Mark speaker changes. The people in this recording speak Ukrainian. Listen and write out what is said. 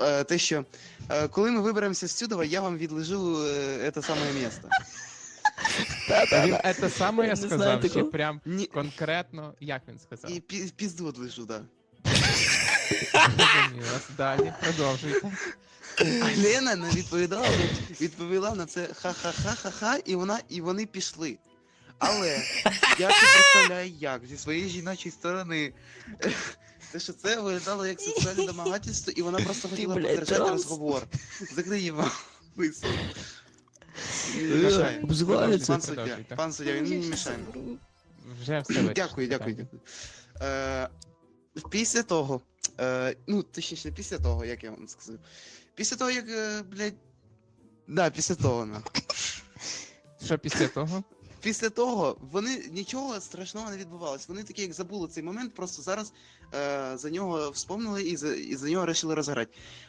Speaker 1: е, те, що е, коли ми виберемося з Цюдова, я вам відлежу е, це саме місто.
Speaker 2: Він це саме я сказав, чи прям конкретно, як він сказав?
Speaker 1: і пізду відлежу, да.
Speaker 2: Зрозуміло. Далі, продовжуйте.
Speaker 1: А Лена не відповідала, відповіла на це ха-ха-ха-ха-ха, і вона, і вони пішли. Але я не представляю як зі своєї жіночої сторони. Те, що це виглядало як сексуальне домагательство, і вона просто хотіла
Speaker 3: блядь,
Speaker 1: подержати
Speaker 3: транс.
Speaker 1: розговор. Закрий його. Висо.
Speaker 3: Е, обзивається.
Speaker 1: Пан суддя, пан суддя, він мені мішає.
Speaker 2: Вже все вирішено.
Speaker 1: Дякую, дякую, дякую. Е, після того, е, ну, точніше, після того, як я вам сказав. Після того, як, е, блядь. Да, після того, на.
Speaker 2: Що після того?
Speaker 1: Після того вони нічого страшного не відбувалось. Вони такі, як забули цей момент, просто зараз е, за нього вспомнили і за, і за нього вирішили розграти.